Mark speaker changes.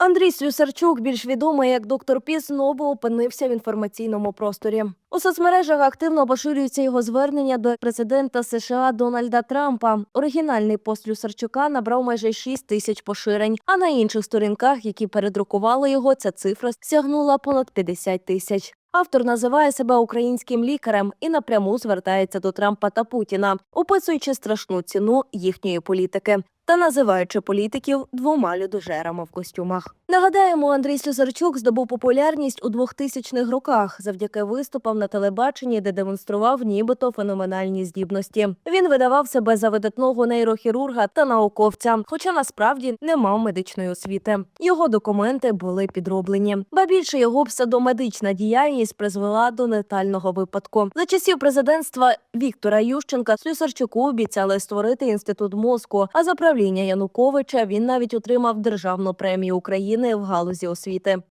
Speaker 1: Андрій Слюсарчук, більш відомий як доктор Піс, знову опинився в інформаційному просторі. У соцмережах активно поширюється його звернення до президента США Дональда Трампа. Оригінальний пост Слюсарчука набрав майже 6 тисяч поширень. А на інших сторінках, які передрукували його, ця цифра сягнула понад 50 тисяч. Автор називає себе українським лікарем і напряму звертається до Трампа та Путіна, описуючи страшну ціну їхньої політики та називаючи політиків двома людожерами в костюмах. Нагадаємо, Андрій Слюсарчук здобув популярність у 2000-х роках завдяки виступам на телебаченні, де демонстрував нібито феноменальні здібності. Він видавав себе за видатного нейрохірурга та науковця, хоча насправді не мав медичної освіти. Його документи були підроблені. Ба більше його псевдомедична діяльність призвела до летального випадку. За часів президентства Віктора Ющенка Слюсарчуку обіцяли створити інститут мозку. А за правління Януковича він навіть отримав державну премію України в галузі освіти.